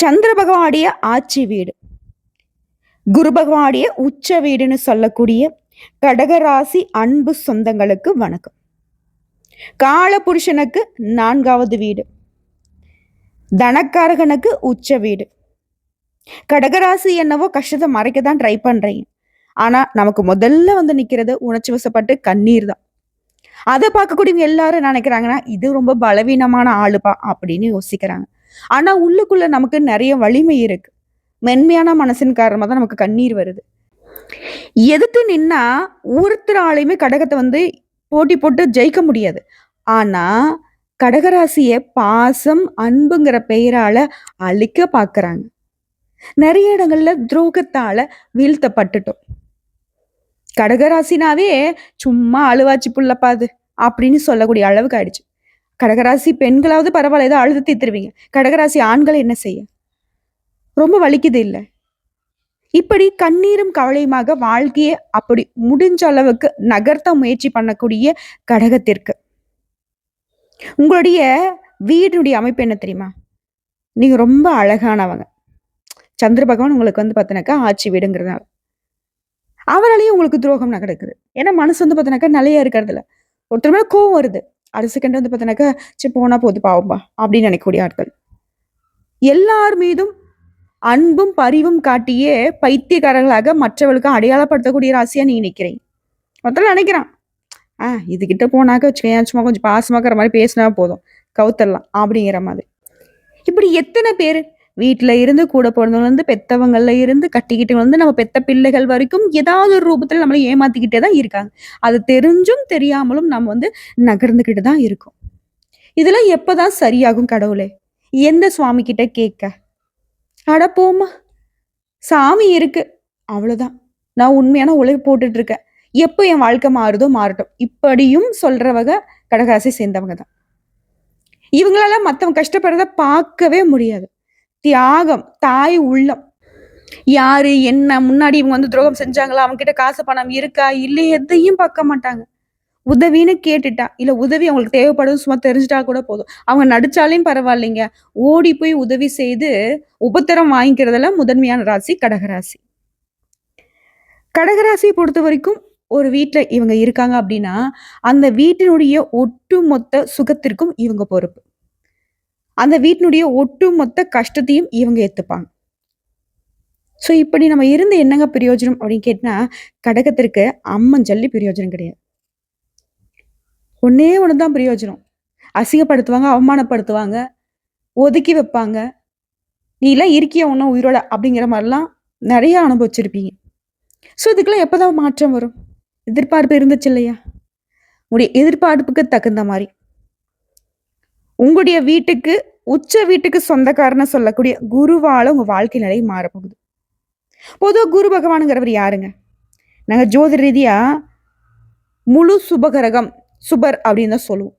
சந்திர பகவானுடைய ஆட்சி வீடு. குரு பகவானுடைய உச்ச வீடுன்னு சொல்லக்கூடிய கடகராசி அன்பு சொந்தங்களுக்கு வணக்கம். காலபுருஷனுக்கு நான்காவது வீடு. தனக்காரகனுக்கு உச்ச வீடு. கடகராசி என்னவோ கஷ்டத்தை மறைக்க தான் ட்ரை பண்றீங்க. ஆனா நமக்கு முதல்ல வந்து நிக்கிறது உணர்ச்சி வசப்பட்டு கண்ணீர் தான். அதை பார்க்கக்கூடியவங்க எல்லாரும் நினைக்கிறாங்கன்னா இது ரொம்ப பலவீனமான ஆளுப்பா அப்படின்னு யோசிக்கிறாங்க. ஆனா உள்ளுக்குள்ள நமக்கு நிறைய வலிமை இருக்கு. மென்மையான மனசின் காரணமாக தான் நமக்கு கண்ணீர் வருது. எதிர்த்து நின்னா ஒருத்தராலையுமே கடகத்தை வந்து போட்டி போட்டு ஜெயிக்க முடியாது. ஆனா கடகராசிய பாசம் அன்புங்கிற பெயரால அழிக்க பாக்குறாங்க. நிறைய இடங்கள்ல துரோகத்தால வீழ்த்தப்பட்டுட்டோம். கடகராசினாவே சும்மா அழுவாச்சு புள்ளப்பாது அப்படின்னு சொல்லக்கூடிய அளவுக்கு ஆயிடுச்சு. கடகராசி பெண்களாவது பரவாயில்ல ஏதோ அழுது தீர்த்துருவீங்க கடகராசி ஆண்கள் என்ன செய்ய? ரொம்ப வலிக்குது இல்லை? இப்படி கண்ணீரும் கவலையுமாக வாழ்க்கையை அப்படி முடிஞ்ச அளவுக்கு நகர்த்த முயற்சி பண்ணக்கூடிய கடகத்திற்கு. உங்களுடைய வீடுடைய அமைப்பு என்ன தெரியுமா? நீங்க ரொம்ப அழகானவங்க. சந்திர பகவான் உங்களுக்கு வந்து பார்த்தினாக்கா ஆட்சி வீடுங்கிறதுனால. அவராலையும் உங்களுக்கு துரோகம் நடக்குது. ஏன்னா மனசு வந்து பார்த்தினாக்கா நிலையா இருக்கிறதுல ஒருத்தர் மேல கோவம் வருது. அடுத்த செகண்ட் வந்து பார்த்தீங்கன்னாக்கா சரி போனால் போது பாவம்பா அப்படின்னு நினைக்கக்கூடிய ஆட்கள். எல்லார் மீதும் அன்பும் பரிவும் காட்டியே பைத்தியக்காரர்களாக மற்றவர்களுக்கு அடையாளப்படுத்தக்கூடிய ராசியாக நீங்க நினைக்கிறேன். மொத்தம் நினைக்கிறான். ஆ இதுகிட்ட போனாக்க வச்சுக்கேன் சும்மா கொஞ்சம் பாசமாக்கிற மாதிரி பேசினா போதும். கவுத்தரலாம் அப்படிங்கிற மாதிரி. இப்படி எத்தனை பேர் வீட்டில் இருந்து கூட பிறந்தவங்க பெத்தவங்கள்ல இருந்து கட்டிக்கிட்டு வந்து நம்ம பெத்த பிள்ளைகள் வரைக்கும் ஏதாவது ஒரு ரூபத்தில் நம்மளை ஏமாத்திக்கிட்டே தான் இருக்காங்க. அது தெரிஞ்சும் தெரியாமலும் நம்ம வந்து நகர்ந்துக்கிட்டு தான் இருக்கோம். இதெல்லாம் எப்பதான் சரியாகும் கடவுளே? எந்த சுவாமி கிட்ட கேட்க? அட போம்மா. சாமி இருக்கு. அவ்வளோதான் நான் உண்மையான உழைப்பு போட்டுட்டு இருக்கேன் எப்போ என் வாழ்க்கை மாறுதோ மாறட்டும். இப்படியும் சொல்றவங்க கடகாசை சேர்ந்தவங்க தான். இவங்களால மற்றவங்க கஷ்டப்படுறத பார்க்கவே முடியாது. தியாகம் தாய் உள்ளம். யாரு என்ன முன்னாடி இவங்க வந்து துரோகம் செஞ்சாங்களா? அவங்க கிட்ட காசு பணம் இருக்கா? இல்லை எதையும் பார்க்க மாட்டாங்க. உதவின்னு கேட்டுட்டா. இல்ல உதவி அவங்களுக்கு தேவைப்படும் சும்மா தெரிஞ்சுட்டா கூட போதும். அவங்க நடிச்சாலையும் பரவாயில்லைங்க. ஓடி போய் உதவி செய்து உபத்திரம் வாங்கிக்கிறதுல முதன்மையான ராசி கடகராசி. கடகராசியை பொறுத்த வரைக்கும் ஒரு வீட்டுல இவங்க இருக்காங்க அப்படின்னா அந்த வீட்டினுடைய ஒட்டுமொத்த சுகத்திற்கும் இவங்க பொறுப்பு. அந்த வீட்டினுடைய ஒட்டுமொத்த கஷ்டத்தையும் இவங்க ஏத்துப்பாங்க. ஸோ இப்படி நம்ம இருந்து என்னங்க பிரயோஜனம் அப்படின்னு கேட்டால் கடகத்திற்கு அம்மன் ஜல்லி பிரயோஜனம் கிடையாது. ஒன்னே ஒன்று தான் பிரயோஜனம். அசிங்கப்படுத்துவாங்க அவமானப்படுத்துவாங்க ஒதுக்கி வைப்பாங்க. நீ எல்லாம் இருக்கிய ஒன்றும் உயிரோட அப்படிங்கிற மாதிரிலாம் நிறைய அனுபவிச்சிருப்பீங்க. ஸோ இதுக்கெல்லாம் எப்போதான் மாற்றம் வரும்? எதிர்பார்ப்பு இருந்துச்சு இல்லையா? உங்களுடைய எதிர்பார்ப்புக்கு தகுந்த மாதிரி. உங்களுடைய வீட்டுக்கு உச்ச வீட்டுக்கு சொந்தக்காரன்னு சொல்லக்கூடிய குருவால உங்க வாழ்க்கை நிலை மாறப்போகுது. பொதுவாக குரு பகவானுங்கிறவர் யாருங்க? நாங்கள் ஜோதி ரீதியா முழு சுபகரகம் சுபர் அப்படின்னு தான் சொல்லுவோம்.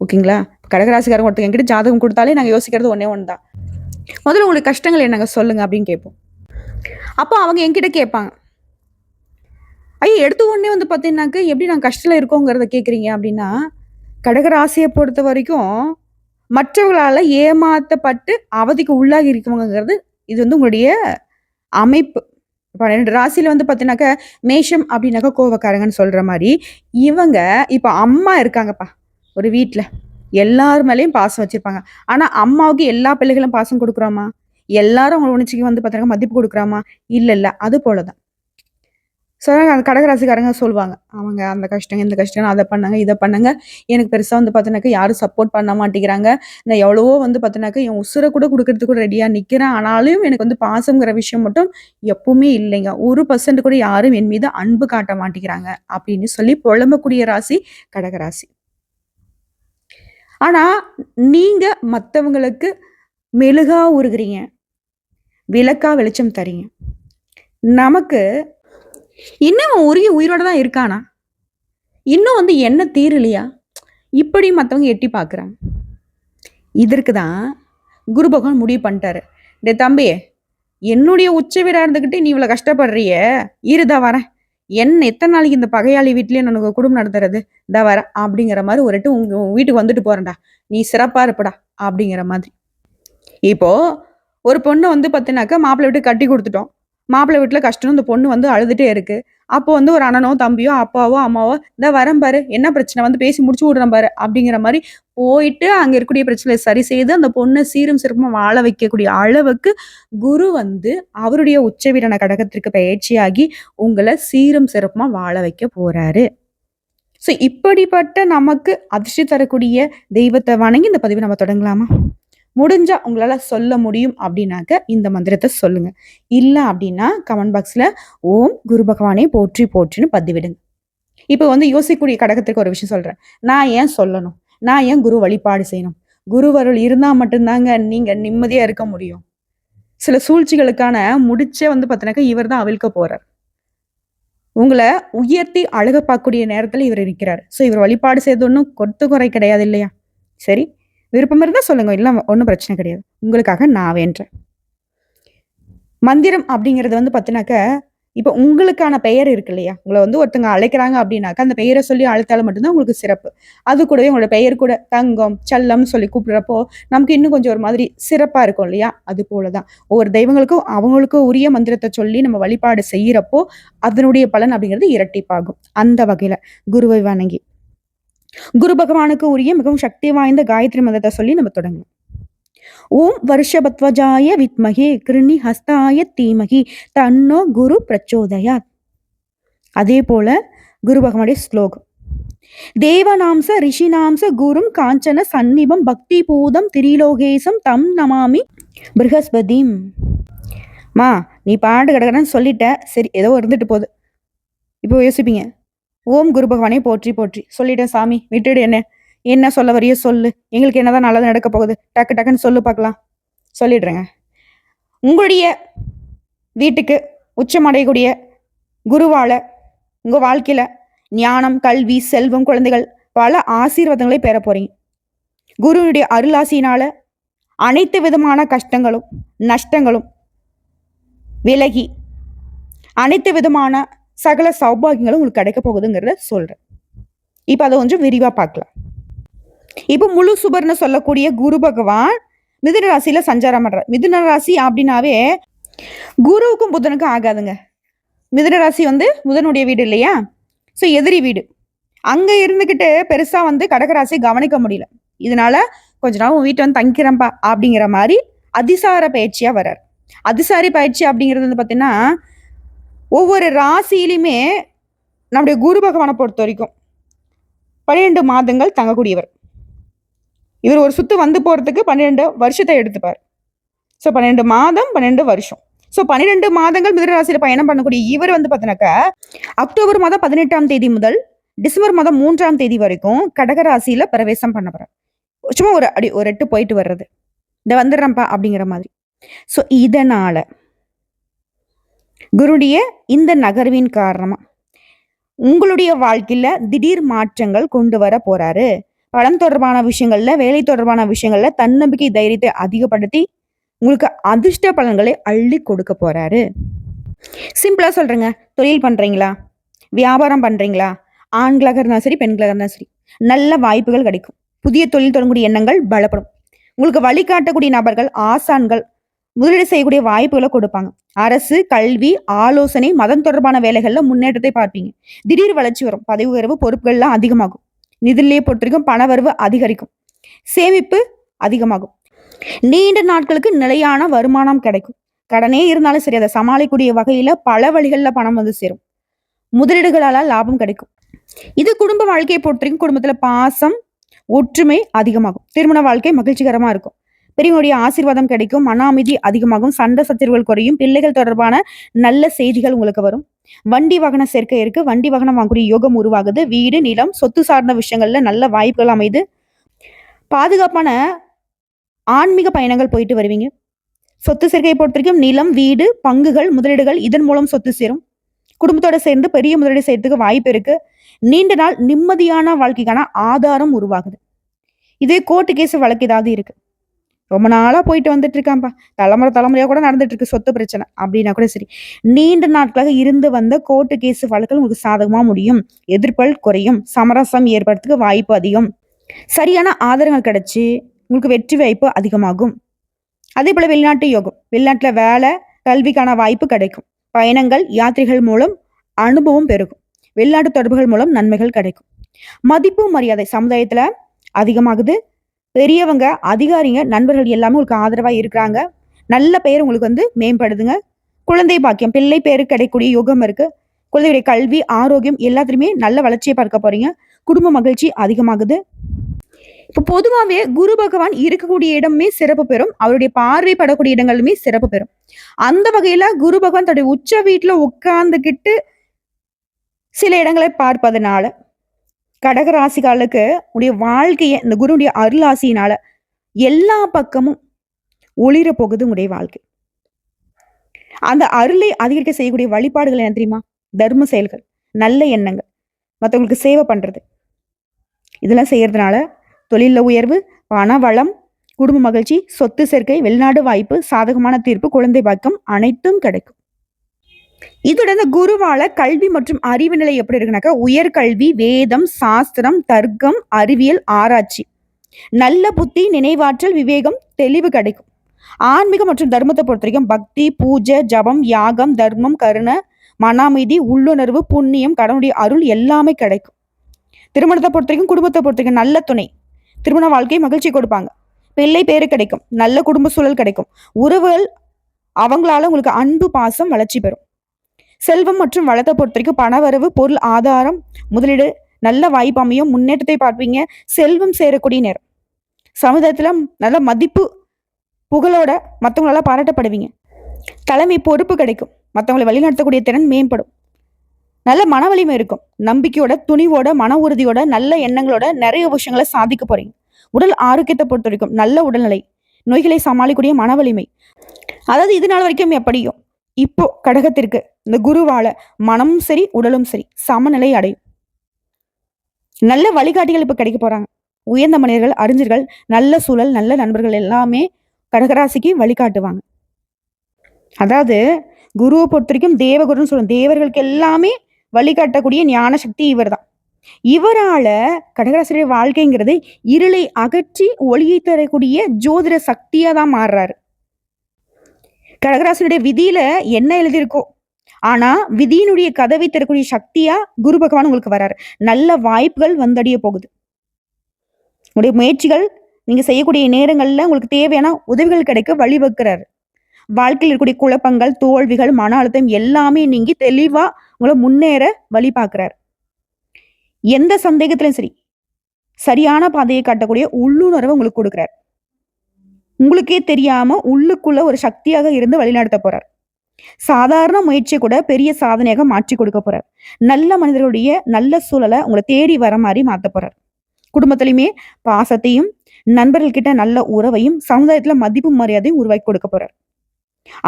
ஓகேங்களா? கடகராசிக்காரங்க ஒருத்தங்க என்கிட்ட ஜாதகம் கொடுத்தாலே நாங்கள் யோசிக்கிறது ஒன்றே ஒன்று தான் முதல்ல உங்களுக்கு கஷ்டங்கள் என்னங்க சொல்லுங்க அப்படின்னு கேட்போம். அப்போ அவங்க என்கிட்ட கேட்பாங்க. ஐயோ எடுத்த உடனே வந்து பார்த்தீங்கன்னாக்க எப்படி நாங்கள் கஷ்டத்தில் இருக்கோங்கிறத கேட்குறீங்க அப்படின்னா கடகராசியை பொறுத்த வரைக்கும் மற்றவர்களால் ஏமாற்றப்பட்டு அவதிக்கு உள்ளாகி இருக்கவங்கிறது இது வந்து உங்களுடைய அமைப்பு. பன்னெண்டு ராசியில் வந்து பார்த்தீங்கன்னாக்கா மேஷம் அப்படின்னாக்கா கோவக்காரங்கன்னு சொல்கிற மாதிரி இவங்க இப்போ அம்மா இருக்காங்கப்பா ஒரு வீட்டில் எல்லார் மேலேயும் பாசம் வச்சுருப்பாங்க. ஆனால் அம்மாவுக்கு எல்லா பிள்ளைகளும் பாசம் கொடுக்குறோமா? எல்லாரும் அவங்க உணர்ச்சிக்கு வந்து பார்த்தீங்கன்னா மதிப்பு கொடுக்குறாமா? இல்லை இல்லை அது போலதான். சொன்னாங்க அந்த கடகராசிக்காரங்க சொல்லுவாங்க அவங்க அந்த கஷ்டம் இந்த கஷ்டம் அதை பண்ணாங்க இதை பண்ணாங்க. எனக்கு பெருசாக வந்து பார்த்தீங்கன்னாக்கா யாரும் சப்போர்ட் பண்ண மாட்டேங்கிறாங்க. நான் எவ்வளவோ வந்து பார்த்தீங்கன்னாக்கா என் உசுரை கூட கொடுக்கறதுக்கு கூட ரெடியாக நிற்கிறேன் ஆனாலும் எனக்கு வந்து பாசங்கிற விஷயம் மட்டும் எப்பவுமே இல்லைங்க. ஒரு பர்சன்ட் கூட யாரும் என் மீது அன்பு காட்ட மாட்டேங்கிறாங்க அப்படின்னு சொல்லி புலம்பக்கூடிய ராசி கடகராசி. ஆனால் நீங்கள் மற்றவங்களுக்கு மெழுகா உருகிறீங்க. விளக்கா வெளிச்சம் தரீங்க நமக்கு இன்னும் அவன் உருகி உயிரோட தான் இருக்கானா? இன்னும் வந்து என்ன தீரலையா? இப்படி மற்றவங்க எட்டி பார்க்குறாங்க இதற்கு தான் குரு பகவான் முடிவு பண்ணிட்டாரு. டே தம்பி என்னுடைய உச்ச வீடாக இருந்துக்கிட்டு நீ இவ்வளோ கஷ்டப்படுறிய? இருதா வரேன். என்ன எத்தனை நாளைக்கு இந்த பகையாளி வீட்லயே நான் குடும்பம் நடத்துறது? இந்த வரேன் அப்படிங்கிற மாதிரி ஒரு உங்க உங்க வீட்டுக்கு வந்துட்டு போறேன்டா. நீ சிறப்பா இருப்படா அப்படிங்கிற மாதிரி. இப்போ ஒரு பொண்ணு வந்து பார்த்தினாக்கா மாப்பிள்ளை விட்டு கட்டி கொடுத்துட்டோம். மாப்பிள்ளை வீட்டில் கஷ்டம்னு இந்த பொண்ணு வந்து அழுதுட்டே இருக்கு. அப்போ வந்து ஒரு அண்ணனோ, தம்பியோ, அப்பாவோ, அம்மாவோ, இந்த வரேன் பாரு. என்ன பிரச்சனை? வந்து பேசி முடிச்சு விடுறேன் பாரு." அப்படிங்கிற மாதிரி போயிட்டு அங்கே இருக்கக்கூடிய பிரச்சனையை சரி செய்து அந்த பொண்ணை சீரும் சிறப்புமா வாழ வைக்கக்கூடிய அளவுக்கு குரு வந்து அவருடைய உச்சவீரன கடகத்திற்கு பயிற்சியாகி உங்களை சீரும் சிறப்புமா வாழ வைக்க போறாரு. ஸோ இப்படிப்பட்ட நமக்கு அதிர்ஷ்டி தரக்கூடிய தெய்வத்தை வணங்கி இந்த பதிவை நம்ம தொடங்கலாமா? முடிஞ்சா உங்களால சொல்ல முடியும் அப்படின்னாக்க இந்த மந்திரத்தை சொல்லுங்க. இல்லை அப்படின்னா கமெண்ட் பாக்ஸ்ல ஓம் குரு பகவானே போற்றி போற்றின்னு பதிவிடுங்க. இப்போ வந்து யோசிக்கக்கூடிய கடகத்திற்கு ஒரு விஷயம் சொல்றேன். நான் ஏன் சொல்லணும்? நான் ஏன் குரு வழிபாடு செய்யணும்? குருவருள் இருந்தால் மட்டும்தாங்க நீங்கள் நிம்மதியாக இருக்க முடியும். சில சூழ்ச்சிகளுக்கான முடிச்சே வந்து பார்த்தீங்கன்னாக்கா, இவர் தான் அவிழ்க்க போகிறார் உங்களை உயர்த்தி அழக பார்க்கக்கூடிய நேரத்தில் இவர் இருக்கிறார். ஸோ இவர் வழிபாடு செய்றது ஒன்றும் கொத்து குறை கிடையாது இல்லையா? சரி. விருப்பம் இருந்தால் சொல்லுங்கள் இல்லை ஒன்றும் பிரச்சனை கிடையாது. உங்களுக்காக நான் வேண்டேன் மந்திரம் அப்படிங்கிறது வந்து பார்த்தினாக்க இப்போ உங்களுக்கான பெயர் இருக்கு இல்லையா? உங்களை வந்து ஒருத்தங்க அழைக்கிறாங்க அப்படின்னாக்க, அந்த பெயரை சொல்லி அழைத்தாலும் மட்டும்தான் உங்களுக்கு சிறப்பு. அது கூடவே உங்களோட பெயர் கூட தங்கம், செல்லம்னு சொல்லி கூப்பிடுறப்போ, நமக்கு இன்னும் கொஞ்சம் ஒரு மாதிரி சிறப்பாக இருக்கும் இல்லையா? அது போல தான். ஒவ்வொரு தெய்வங்களுக்கும் அவங்களுக்கும் உரிய மந்திரத்தை சொல்லி நம்ம வழிபாடு செய்கிறப்போ அதனுடைய பலன் அப்படிங்கிறது இரட்டிப்பாகும். அந்த வகையில் குருவை வணங்கி குரு பகவானுக்கு உரிய மிகவும் சக்தி வாய்ந்த காயத்ரி மதத்தை சொல்லி நம்ம தொடங்கலாம். ஓம் வருஷபத்வஜாய வித்மகே கிருணி ஹஸ்தாய தீமகி தன்னோ குரு பிரச்சோதயாத். அதே போல குரு பகவானுடைய ஸ்லோகம். தேவநாம்ச ரிஷிநாம்ச குரும் காஞ்சன சந்நிபம் பக்தி பூதம் திரிலோகேசம் தம் நமாமி பிருகஸ்பதிம். மா நீ பாட்டு கிடக்கிறன்னு சொல்லிட்ட. சரி ஏதோ இருந்துட்டு போகுது. இப்போ யோசிப்பீங்க. ஓம் குரு பகவானே போற்றி போற்றி. சொல்லிட்டேன் சாமி விட்டுடு என்ன. என்ன சொல்ல வரையோ சொல்லு. எங்களுக்கு என்னதான் நல்லது நடக்க போகுது? டக்கு டக்குன்னு சொல்லு பார்க்கலாம். சொல்லிடுறேங்க. உங்களுடைய வீட்டுக்கு உச்சமடையக்கூடிய குருவால உங்க வாழ்க்கையில ஞானம், கல்வி, செல்வம், குழந்தைகள் பல ஆசீர்வாதங்களை பெற போறீங்க. குருவினுடைய அருளாசியினால அனைத்து விதமான கஷ்டங்களும், நஷ்டங்களும் விலகி அனைத்து விதமான சகல சௌபாகியங்களும் உங்களுக்கு கிடைக்க போகுதுங்கிறத சொல்கிறேன் இப்போ அதை கொஞ்சம் விரிவாக பார்க்கலாம். இப்போ முழு சுபர்ன்னு சொல்லக்கூடிய குரு பகவான் மிதுன ராசியில சஞ்சாரம் பண்றார். மிதுன ராசி அப்படின்னாவே குருவுக்கும் புதனுக்கும் ஆகாதுங்க. மிதுன ராசி வந்து புதனுடைய வீடு இல்லையா? ஸோ எதிரி வீடு. அங்கே இருந்துக்கிட்டு பெருசாக வந்து கடகராசியை கவனிக்க முடியல. இதனால கொஞ்ச நாள் உன் வீட்டை வந்து தங்கிக்கிறேன்ப்பா அப்படிங்கிற மாதிரி அதிசார பயிற்சியாக வரார். அதிசாரி பயிற்சி அப்படிங்கிறது வந்து பார்த்தீங்கன்னா, ஒவ்வொரு ராசியிலுமே நம்முடைய குரு பகவான பொறுத்தவரைக்கும் 12 மாதங்கள் தங்கக்கூடியவர். இவர் ஒரு சுத்து வந்து போகிறதுக்கு பன்னிரெண்டு வருஷத்தை எடுத்துப்பார். ஸோ 12 மாதம், 12 வருஷம். ஸோ 12 மாதங்கள் மிதுன பயணம் பண்ணக்கூடிய இவர் வந்து பார்த்தீங்கன்னாக்கா, அக்டோபர் மாதம் 18ஆம் தேதி முதல் டிசம்பர் மாதம் மூன்றாம் தேதி வரைக்கும் கடகராசியில் பிரவேசம் பண்ண போகிறார் சும்மா ஒரு அடி ஒரு எட்டு போயிட்டு வர்றது. இந்த வந்துடுறேன்ப்பா அப்படிங்கிற மாதிரி. ஸோ இதனால் குருடைய இந்த நகர்வின் காரணமா உங்களுடைய வாழ்க்கையில திடீர் மாற்றங்கள் கொண்டு வர போறாரு. பணம் தொடர்பான விஷயங்கள்ல, வேலை தொடர்பான விஷயங்கள்ல தன்னம்பிக்கை, தைரியத்தை அதிகப்படுத்தி உங்களுக்கு அதிர்ஷ்ட பலன்களை அள்ளி கொடுக்க போறாரு. சிம்பிளா சொல்றேங்க. தொழில் பண்றீங்களா? வியாபாரம் பண்றீங்களா? ஆண்களாக இருந்தாலும் சரி, பெண்களாக இருந்தாலும் சரி. நல்ல வாய்ப்புகள் கிடைக்கும். புதிய தொழில் தொடங்கக்கூடிய எண்ணங்கள் பலப்படும். உங்களுக்கு வழிகாட்டக்கூடிய நபர்கள், ஆசான்கள் முதலீடு செய்யக்கூடிய வாய்ப்புகளை கொடுப்பாங்க. அரசு, கல்வி, ஆலோசனை, மதம் தொடர்பான வேலைகள்ல முன்னேற்றத்தை பார்ப்பீங்க. திடீர் வளர்ச்சி வரும். பதவி உயர்வு, பொறுப்புகள்லாம் அதிகமாகும். நிதிநிலையை பொறுத்தவரைக்கும் பணவரவு அதிகரிக்கும். சேமிப்பு அதிகமாகும். நீண்ட நாட்களுக்கு நிலையான வருமானம் கிடைக்கும். கடனே இருந்தாலும் சரி, அதை சமாளிக்கக்கூடிய வகையில பல வழிகள்ல பணம் வந்து சேரும். முதலீடுகளால லாபம் கிடைக்கும். இது குடும்ப வாழ்க்கையை பொறுத்தவரைக்கும் குடும்பத்துல பாசம், ஒற்றுமை அதிகமாகும். திருமண வாழ்க்கை மகிழ்ச்சிகரமா இருக்கும். பெரியவங்களுடைய ஆசீர்வாதம் கிடைக்கும். மன அமைதி அதிகமாகும். சண்டை சச்சரவுகள் குறையும். பிள்ளைகள் தொடர்பான நல்ல செய்திகள் உங்களுக்கு வரும். வண்டி வாகன சேர்க்கை இருக்கு. வண்டி வாகனம் வாங்கக்கூடிய யோகம் உருவாகுது. வீடு, நிலம், சொத்து சார்ந்த விஷயங்கள்ல நல்ல வாய்ப்புகள் அமையுது. பாதுகாப்பான ஆன்மீக பயணங்கள் போயிட்டு வருவீங்க. சொத்து சேர்க்கையை பொறுத்தவரைக்கும் நிலம், வீடு, பங்குகள், முதலீடுகள் இதன் மூலம் சொத்து சேரும். குடும்பத்தோட சேர்ந்து பெரிய முதலீடு செய்யறதுக்கு வாய்ப்பு இருக்கு. நீண்ட நாள் நிம்மதியான வாழ்க்கைக்கான ஆதாரம் உருவாகுது. இதே கோர்ட்டு கேஸ் வழக்கு ஏதாவது இருக்கு. ரொம்ப நாளாக போயிட்டு வந்துட்டு இருக்கான்ப்பா. தலைமுறை தலைமுறையாக கூட நடந்துட்டு இருக்கு சொத்து பிரச்சனை. அப்படின்னா கூட சரி. நீண்ட நாட்களாக இருந்து வந்த கோர்ட்டு கேஸ் வழக்குகள் உங்களுக்கு சாதகமாக முடியும். எதிர்ப்பல் குறையும். சமரசம் ஏற்படுறதுக்கு வாய்ப்பு அதிகம். சரியான ஆதாரங்கள் கிடைச்சி உங்களுக்கு வெற்றி வாய்ப்பு அதிகமாகும். அதே போல் வெளிநாட்டு யோகம் வெளிநாட்டில் வேலை கல்விக்கான வாய்ப்பு கிடைக்கும் பயணங்கள் யாத்திரைகள் மூலம் அனுபவம் பெருகும் வெளிநாட்டு தொடர்புகள் மூலம் நன்மைகள் கிடைக்கும் மதிப்பு மரியாதை சமுதாயத்தில் அதிகமாகுது பெரியவங்க அதிகாரிங்க நண்பர்கள் எல்லாமே உங்களுக்கு ஆதரவாக இருக்கிறாங்க. நல்ல பெயர் உங்களுக்கு வந்து மேம்படுதுங்க. குழந்தை பாக்கியம் பிள்ளை பேர் கிடைக்கக்கூடிய யோகம் இருக்கு. குழந்தையுடைய கல்வி ஆரோக்கியம் எல்லாத்துலேயுமே நல்ல வளர்ச்சியை பார்க்க போறீங்க. குடும்ப மகிழ்ச்சி அதிகமாகுது. இப்போ பொதுவாகவே குரு பகவான் இருக்கக்கூடிய இடமே சிறப்பு பெறும். அவருடைய பார்வை படக்கூடிய இடங்களுமே சிறப்பு பெறும். அந்த வகையில குரு பகவான் தன்னுடைய உச்ச வீட்டில் உட்கார்ந்துக்கிட்டு சில இடங்களை பார்ப்பதனால கடகராசிகாலுக்கு உடைய வாழ்க்கையை இந்த குருடைய அருளாசியினால எல்லா பக்கமும் ஒளிர போகுது உங்களுடைய வாழ்க்கை. அந்த அருளை அதிகரிக்க செய்யக்கூடிய வழிபாடுகள் என்ன தெரியுமா? தர்ம செயல்கள் நல்ல எண்ணங்கள் மற்றவங்களுக்கு சேவை பண்றது. இதெல்லாம் செய்யறதுனால தொழிலில் உயர்வு பண வளம் குடும்ப மகிழ்ச்சி சொத்து சேர்க்கை வெளிநாடு வாய்ப்பு சாதகமான தீர்ப்பு குழந்தை பாக்கம் அனைத்தும் கிடைக்கும். இதோட இந்த குருவால கல்வி மற்றும் அறிவு நிலை எப்படி இருக்குனாக்கா உயர்கல்வி வேதம் சாஸ்திரம் தர்க்கம் அறிவியல் ஆராய்ச்சி. நல்ல புத்தி நினைவாற்றல் விவேகம் தெளிவு கிடைக்கும். ஆன்மீகம் மற்றும் தர்மத்தை பொறுத்த வரைக்கும் பக்தி பூஜை ஜபம் யாகம் தர்மம் கருணை மன அமைதி உள்ளுணர்வு புண்ணியம் கடவுளுடைய அருள் எல்லாமே கிடைக்கும். திருமணத்தை பொறுத்த வரைக்கும் குடும்பத்தை பொறுத்த வரைக்கும் நல்ல துணை. திருமண வாழ்க்கை மகிழ்ச்சி கொடுப்பாங்க. பிள்ளை பேரு கிடைக்கும். நல்ல குடும்ப சூழல் கிடைக்கும். உறவுகள் அவங்களால உங்களுக்கு அன்பு பாசம் வளர்ச்சி பெறும். செல்வம் மற்றும் வளத்தை பொறுத்த வரைக்கும் பணவரவு பொருள் ஆதாரம் முதலீடு நல்ல வாய்ப்பு அமையும். முன்னேற்றத்தை பார்ப்பீங்க. செல்வம் சேரக்கூடிய நேரம். சமுதாயத்தில் நல்ல மதிப்பு புகழோட மற்றவங்களால பாராட்டப்படுவீங்க. தலைமை பொறுப்பு கிடைக்கும். மற்றவங்களை வழிநடத்தக்கூடிய திறன் மேம்படும். நல்ல மன வலிமை இருக்கும். நம்பிக்கையோட துணிவோட மன உறுதியோட நல்ல எண்ணங்களோட நிறைய விஷயங்களை சாதிக்க போறீங்க. உடல் ஆரோக்கியத்தை பொறுத்த வரைக்கும் நல்ல உடல்நிலை. நோய்களை சமாளிக்கக்கூடிய மன வலிமை. அதாவது இது நாள் வரைக்கும் எப்படியும் இப்போ கடகத்திற்கு இந்த குருவால மனமும் சரி உடலும் சரி சமநிலை அடையும். நல்ல வழிகாட்டிகள் இப்ப கிடைக்க போறாங்க. உயர்ந்த மனிதர்கள் அறிஞர்கள் நல்ல சூழல் நல்ல நண்பர்கள் எல்லாமே கடகராசிக்கு வழிகாட்டுவாங்க. அதாவது குருவை பொறுத்த வரைக்கும் தேவகுருன்னு சொல்லுவோம் தேவர்களுக்கு எல்லாமே வழிகாட்டக்கூடிய ஞான சக்தி இவர் தான் இவரால கடகராசிரிய வாழ்க்கைங்கிறது இருளை அகற்றி ஒளியை தரக்கூடிய ஜோதிட சக்தியா தான் மாறுறாரு. கடகராசனுடைய விதியில என்ன எழுதியிருக்கோ. ஆனா விதியினுடைய கதவை தரக்கூடிய சக்தியா குரு பகவான் உங்களுக்கு வராரு. நல்ல வாய்ப்புகள் வந்தடைய போகுது. உங்களுடைய முயற்சிகள் நீங்க செய்யக்கூடிய நேரங்கள்ல உங்களுக்கு தேவையான உதவிகள் கிடைக்க வழிவகுக்கிறாரு. வாழ்க்கையில் இருக்கக்கூடிய குழப்பங்கள் தோல்விகள் மன அழுத்தம் எல்லாமே நீங்கி தெளிவா உங்களை முன்னேற வழி பார்க்கிறார். எந்த சந்தேகத்திலும் சரி சரியான பாதையை காட்டக்கூடிய உள்ளுணர்வை உங்களுக்கு கொடுக்குறாரு. உங்களுக்கே தெரியாம உள்ளுக்குள்ள ஒரு சக்தியாக இருந்து வழிநடத்த போறார். சாதாரண முயற்சியை கூட பெரிய சாதனையாக மாற்றி கொடுக்க போறார். நல்ல மனிதர்களுடைய நல்ல சூழலை உங்களை தேடி வர மாதிரி மாத்த போறார். குடும்பத்திலையுமே பாசத்தையும் நண்பர்கள்கிட்ட நல்ல உறவையும் சமுதாயத்துல மதிப்பு மரியாதையும் உருவாக்கி கொடுக்க போறார்.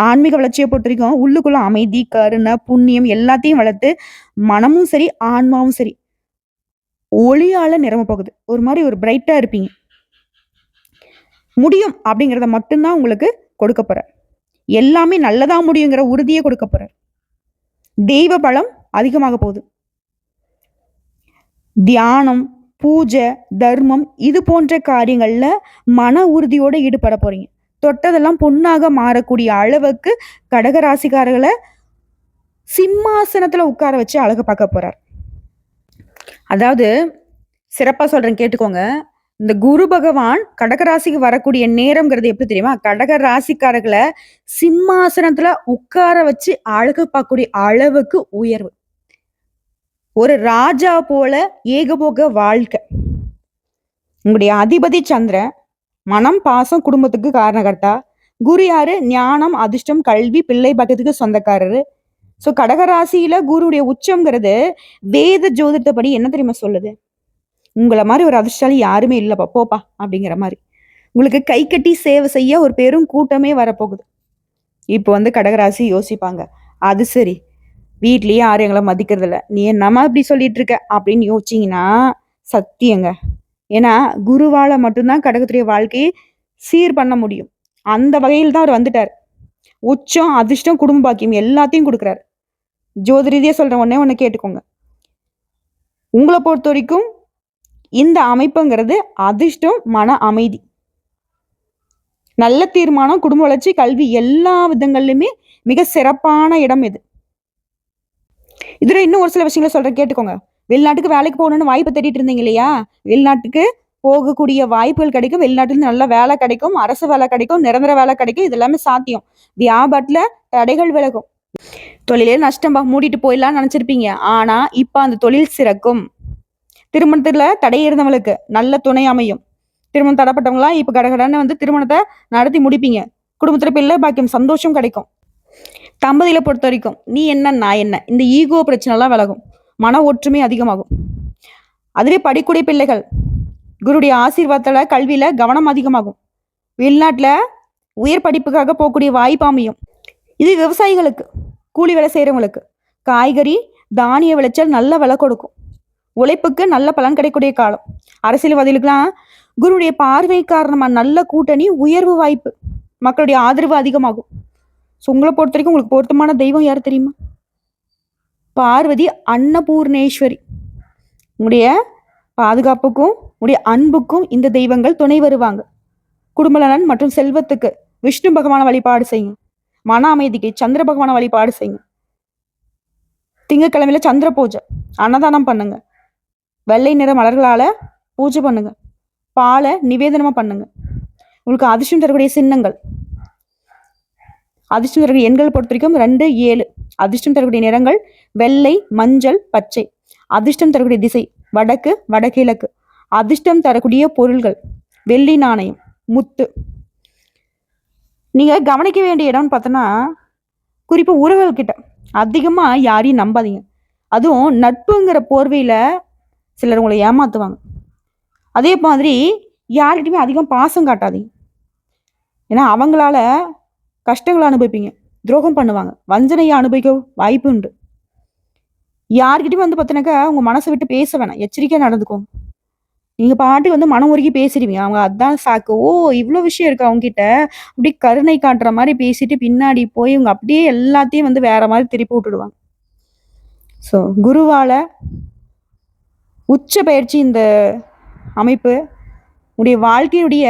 ஆன்மீக வளர்ச்சியை பொறுத்த வரைக்கும் உள்ளுக்குள்ள அமைதி கருணை புண்ணியம் எல்லாத்தையும் வளர்த்து மனமும் சரி ஆன்மாவும் சரி ஒளியால நிரம்ப போகுது. ஒரு மாதிரி ஒரு பிரைட்டா இருப்பீங்க. முடியும் அப்படிங்கிறத மட்டும்தான் உங்களுக்கு கொடுக்க போற எல்லாமே நல்லதா முடியுங்கிற உறுதியை கொடுக்க போற தெய்வ பலம் அதிகமாக போகுது. தியானம் பூஜை தர்மம் இது போன்ற காரியங்கள்ல மன உறுதியோட ஈடுபட போறீங்க. தொட்டதெல்லாம் பொண்ணாக மாறக்கூடிய அளவுக்கு கடகராசிக்காரர்களை சிம்மாசனத்துல உட்கார வச்சு அழகு பார்க்க போறார். அதாவது சிறப்பா சொல்றேன் கேட்டுக்கோங்க. இந்த குரு பகவான் கடகராசிக்கு வரக்கூடிய நேரம்ங்கிறது எப்படி தெரியுமா? கடக ராசிக்காரர்களை சிம்மாசனத்துல உட்கார வச்சு அழகு பார்க்கக்கூடிய அளவுக்கு உயர்வு. ஒரு ராஜா போல ஏகபோக வாழ்க்கை. உங்களுடைய அதிபதி சந்திரன் மனம் பாசம் குடும்பத்துக்கு காரணகர்த்தா. குரு யாரு? ஞானம் அதிர்ஷ்டம் கல்வி பிள்ளை பக்கத்துக்கு சொந்தக்காரரு. ஸோ கடகராசியில குருடைய உச்சம்ங்கிறது வேத ஜோதிடப்படி என்ன தெரியுமா சொல்லுது? உங்களை மாதிரி ஒரு அதிர்ஷ்டாலி யாருமே இல்லைப்பா போப்பா அப்படிங்கிற மாதிரி. உங்களுக்கு கை கட்டி சேவை செய்ய ஒரு பெரும் கூட்டமே வரப்போகுது. இப்போ வந்து கடகராசி யோசிப்பாங்க. அது சரி. வீட்லேயே யாரும் எங்களை மதிக்கிறதில்ல. நீ என்னம்மா இப்படி சொல்லிட்டு இருக்க அப்படின்னு யோசிச்சிங்கன்னா சத்தியங்க. ஏன்னா குருவால மட்டும்தான் கடகத்துடைய வாழ்க்கையை சீர் பண்ண முடியும். அந்த வகையில் தான் அவர் வந்துட்டார். உச்சம் அதிர்ஷ்டம் குடும்ப பாக்கியம் எல்லாத்தையும் கொடுக்குறாரு. ஜோதி ரீதியா சொல்ற உடனே ஒன்று கேட்டுக்கோங்க. உங்களை பொறுத்த வரைக்கும் இந்த அமைப்புங்கிறது அதிர்ஷ்டம் மன அமைதி. நல்ல தீர்மானம் குடும்ப வளர்ச்சி கல்வி எல்லா விதங்கள்லையுமே மிக சிறப்பான இடம் இது. இதுல இன்னும் ஒரு சில விஷயங்களை சொல்றேன் கேட்டுக்கோங்க. வெளிநாட்டுக்கு வேலைக்கு போகணும்னு வாய்ப்பு தேடிட்டு இருந்தீங்க இல்லையா? வெளிநாட்டுக்கு போகக்கூடிய வாய்ப்புகள் கிடைக்கும். வெளிநாட்டுல நல்ல வேலை கிடைக்கும் அரசு வேலை கிடைக்கும் நிரந்தர வேலை கிடைக்கும். இது எல்லாமே சாத்தியம். வியாபாரத்துல தடைகள் விலகும். தொழிலே நஷ்டம்பா மூடிட்டு போயிடலாம்னு நினைச்சிருப்பீங்க. ஆனா இப்ப அந்த தொழில் சிறக்கும். திருமணத்துல தடை இருந்தவங்களுக்கு நல்ல துணை அமையும். திருமணம் தடைப்பட்டவங்களாம் இப்ப கடகடன்னு வந்து திருமணத்தை நடத்தி முடிப்பீங்க. குடும்பத்துல பிள்ளை பாக்கியம் சந்தோஷம் கிடைக்கும். தம்பதியில பொறுத்த வரைக்கும் நீ என்ன நான் என்ன? இந்த ஈகோ பிரச்சனைலாம் விலகும். மன ஒற்றுமை அதிகமாகும். அதுவே படிக்கூடிய பிள்ளைகள் குருடைய ஆசீர்வாதத்துல கல்வியில கவனம் அதிகமாகும். வெளிநாட்டுல உயர் படிப்புக்காக போகக்கூடிய வாய்ப்பு அமையும். இது விவசாயிகளுக்கு கூலி வேலை செய்கிறவங்களுக்கு காய்கறி தானிய விளைச்சல் நல்ல விலை கொடுக்கும். உழைப்புக்கு நல்ல பலன் கிடைக்கக்கூடிய காலம். அரசியல்வாதிகளுக்கெல்லாம் குருடைய பார்வை காரணமா நல்ல கூட்டணி உயர்வு வாய்ப்பு. மக்களுடைய ஆதரவு அதிகமாகும். ஸோ உங்களை பொறுத்த வரைக்கும் உங்களுக்கு பொருத்தமான தெய்வம் யார் தெரியுமா? பார்வதி அன்னபூர்ணேஸ்வரி. உங்களுடைய பாதுகாப்புக்கும் உங்களுடைய அன்புக்கும் இந்த தெய்வங்கள் துணை வருவாங்க. குடும்பநலன் மற்றும் செல்வத்துக்கு விஷ்ணு பகவான வழிபாடு செய்யுங்க. மன அமைதிக்கு சந்திர பகவான வழிபாடு செய்யுங்க. திங்கக்கிழமையில சந்திர பூஜை. அன்னதானம் பண்ணுங்க. வெள்ளை நிற மலர்களால பூஜை பண்ணுங்க. பாலை நிவேதனமா பண்ணுங்க. உங்களுக்கு அதிர்ஷ்டம் தரக்கூடிய சின்னங்கள். அதிர்ஷ்டம் தரக்கூடிய எண்கள் பொறுத்த வரைக்கும் ரெண்டு ஏழு. அதிர்ஷ்டம் தரக்கூடிய நிறங்கள் வெள்ளை மஞ்சள் பச்சை. அதிர்ஷ்டம் தரக்கூடிய திசை வடக்கு வடகிழக்கு. அதிர்ஷ்டம் தரக்கூடிய பொருள்கள் வெள்ளி நாணயம் முத்து. நீங்க கவனிக்க வேண்டிய இடம்னு பார்த்தோன்னா குறிப்பாக உறவுகள் கிட்ட அதிகமா யாரையும் நம்பாதீங்க. அதுவும் நட்புங்கிற போர்வையில சிலர் உங்களை ஏமாத்துவாங்க. அதே மாதிரி யார்கிட்டையுமே அதிகம் பாசம் காட்டாதீங்க. ஏன்னா அவங்களால கஷ்டங்களை அனுபவிப்பீங்க. துரோகம் பண்ணுவாங்க. வஞ்சனையை அனுபவிக்க வாய்ப்பு உண்டு. யார்கிட்டையும் வந்து பார்த்தினாக்கா உங்கள் மனசை விட்டு பேச வேணாம். எச்சரிக்கையாக நடந்துக்கோங்க. நீங்கள் பாட்டு வந்து மனம் உருகி பேசிடுவீங்க. அவங்க அதான் சாக்கு ஓ இவ்வளோ விஷயம் இருக்கு அவங்க அப்படி அப்படியே கருணை காட்டுற மாதிரி பேசிட்டு பின்னாடி போய் இவங்க அப்படியே எல்லாத்தையும் வந்து வேற மாதிரி திருப்பி விட்டுடுவாங்க. ஸோ குருவால உச்ச பயிற்சி இந்த அமைப்பு. உடைய வாழ்க்கையுடைய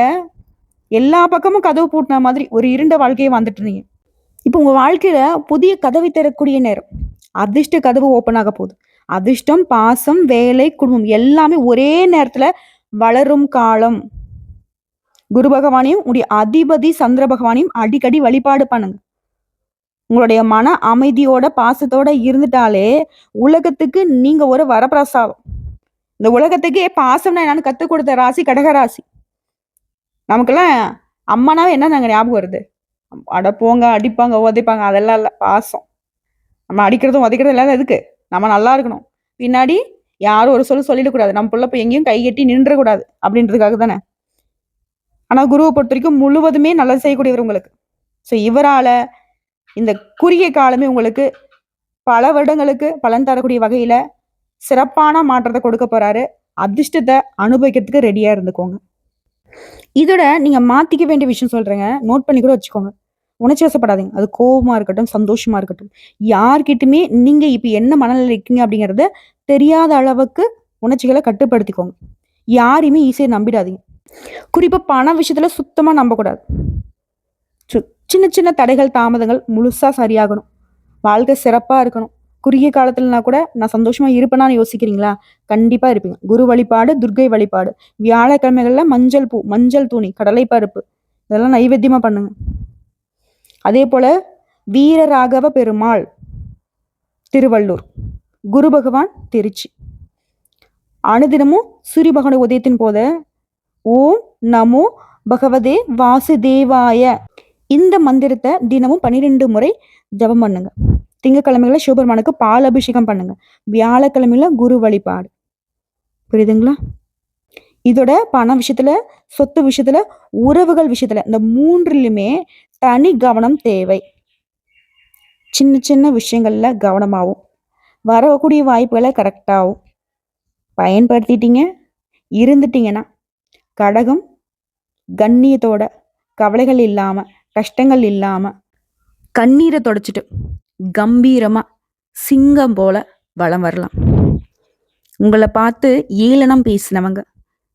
எல்லா பக்கமும் கதவு பூட்டின மாதிரி ஒரு இருண்ட வாழ்க்கையை வந்துட்டு இருந்தீங்க. இப்போ உங்கள் வாழ்க்கையில் புதிய கதவை தரக்கூடிய நேரம். அதிர்ஷ்ட கதவு ஓப்பன் ஆக போகுது. அதிர்ஷ்டம் பாசம் வேலை குடும்பம் எல்லாமே ஒரே நேரத்தில் வளரும் காலம். குரு பகவானையும் உடைய அதிபதி சந்திர பகவானையும் அடிக்கடி வழிபாடு பண்ணுங்க. உங்களுடைய மன அமைதியோட பாசத்தோட இருந்துட்டாலே உலகத்துக்கு நீங்க ஒரு வரப்பிரசாதம். இந்த உலகத்துக்கே பாசம்னா என்னன்னு கற்றுக் கொடுத்த ராசி கடகராசி நமக்கெல்லாம் அம்மானாவே என்ன நாங்கள் ஞாபகம் வருது? அட போங்க அடிப்பாங்க உதைப்பாங்க அதெல்லாம் இல்லை பாசம். நம்ம அடிக்கிறதும் உதைக்கிறதும் இல்லாத எதுக்கு? நம்ம நல்லா இருக்கணும். பின்னாடி யாரும் ஒரு சொல்லு சொல்லிடக்கூடாது நம்ம பிள்ளைப்ப போய் எங்கேயும் கை கட்டி நின்றக்கூடாது அப்படின்றதுக்காக தானே. ஆனால் குருவை பொறுத்த வரைக்கும் முழுவதுமே நல்லது செய்யக்கூடியவர் உங்களுக்கு. ஸோ இவரால் இந்த குறுகிய காலமே உங்களுக்கு பல வருடங்களுக்கு பலன் தரக்கூடிய வகையில் சிறப்பான மாற்றத்தை கொடுக்க போறாரு. அதிர்ஷ்டத்தை அனுபவிக்கிறதுக்கு ரெடியா இருந்துக்கோங்க. இதோட நீங்க மாத்திக்க வேண்டிய விஷயம் சொல்றேங்க. நோட் பண்ணி கூட வச்சுக்கோங்க. உணர்ச்சி வசப்படாதீங்க. அது கோபமா இருக்கட்டும் சந்தோஷமா இருக்கட்டும். யார்கிட்டயுமே நீங்க இப்ப என்ன மனநிலை இருக்கீங்க அப்படிங்கறத தெரியாத அளவுக்கு உணர்ச்சிகளை கட்டுப்படுத்திக்கோங்க. யாரையுமே ஈஸியாக நம்பிடாதீங்க. குறிப்பா பண விஷயத்துல சுத்தமா நம்பக்கூடாது. சு- சின்ன சின்ன தடைகள் தாமதங்கள் முழுசா சரியாகணும். வாழ்க்கை சிறப்பா இருக்கணும். குறுகிய காலத்துலனா கூட நான் சந்தோஷமா இருப்பேனான்னு யோசிக்கிறீங்களா? கண்டிப்பா இருப்பீங்க. குரு வழிபாடு துர்க்கை வழிபாடு. வியாழக்கிழமைகள்ல மஞ்சள் பூ மஞ்சள் துணி கடலை பருப்பு. இதெல்லாம் நைவேத்தியமா பண்ணுங்க. அதே போல வீரராகவ பெருமாள் திருவள்ளூர் குரு பகவான் திருச்சி. அனுதினமும் சூரிய பகவான உதயத்தின் போத ஓம் நமோ பகவதே வாசுதேவாய. இந்த மந்திரத்தை தினமும் பன்னிரெண்டு முறை ஜெபம் பண்ணுங்க. திங்கக்கிழமைகளை சிவபெருமானுக்கு பால் அபிஷேகம் பண்ணுங்க. வியாழக்கிழமையில குரு வழிபாடு. புரியுதுங்களா? இதோட பண விஷயத்துல சொத்து விஷயத்துல உறவுகள் விஷயத்துல இந்த மூன்றிலுமே தனி கவனம் தேவை. சின்ன சின்ன விஷயங்கள்ல கவனமாகவும் வரக்கூடிய வாய்ப்புகளை கரெக்டாகவும் பயன்படுத்திட்டீங்க. இருந்துட்டீங்கன்னா கடகம் கண்ணியத்தோட கவலைகள் இல்லாம கஷ்டங்கள் இல்லாம கண்ணீரை தொடச்சிட்டு கம்பீரமாக சிங்கம் போல வலம் வரலாம் உங்களை பார்த்து ஏளனம் பேசினவங்க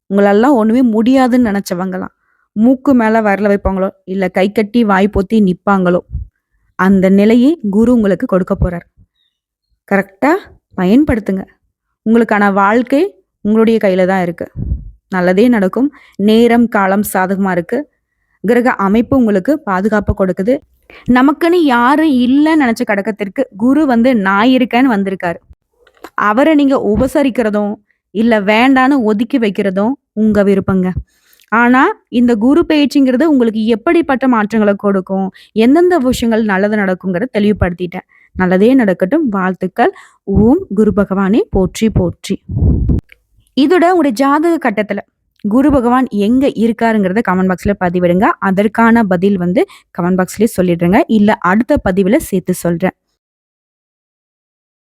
உங்களெல்லாம் ஒன்றுமே முடியாதுன்னு நினச்சவங்களாம் மூக்கு மேலே வரல வைப்பாங்களோ, இல்லை கை கட்டி வாய் பொத்தி நிற்பாங்களோ அந்த நிலையை குரு உங்களுக்கு கொடுக்க போகிறார் கரெக்டாக பயன்படுத்துங்க. உங்களுக்கான வாழ்க்கை உங்களுடைய கையில் தான் இருக்குது நல்லதே நடக்கும். நேரம், காலம் சாதகமாக இருக்குது கிரக அமைப்பு உங்களுக்கு பாதுகாப்ப கொடுக்குது. நமக்குன்னு யாரும் இல்லைன்னு நினச்ச கடக்கத்திற்கு குரு வந்து நான் இருக்கேன்னு வந்திருக்காரு. அவரை நீங்க உபசரிக்கிறதும், இல்ல வேண்டான்னு ஒதுக்கி வைக்கிறதும் உங்க விருப்பங்க. ஆனா, இந்த குரு பயிற்சிங்கிறது உங்களுக்கு எப்படிப்பட்ட மாற்றங்களை கொடுக்கும்? எந்தெந்த விஷயங்கள் நல்லது நடக்குங்கிறத தெளிவுபடுத்திட்டேன். நல்லதே நடக்கட்டும். வாழ்த்துக்கள். ஓம் குரு பகவானே போற்றி போற்றி. இதோட உங்களுடைய ஜாதக கட்டத்துல குரு பகவான் எங்க இருக்காருங்கிறத கமெண்ட் பாக்ஸ்ல பதிவிடுங்க. அதற்கான பதில் வந்து கமெண்ட் பாக்ஸ்லயே சொல்லிடுறேங்க. இல்ல அடுத்த பதிவுல சேர்த்து சொல்றேன்.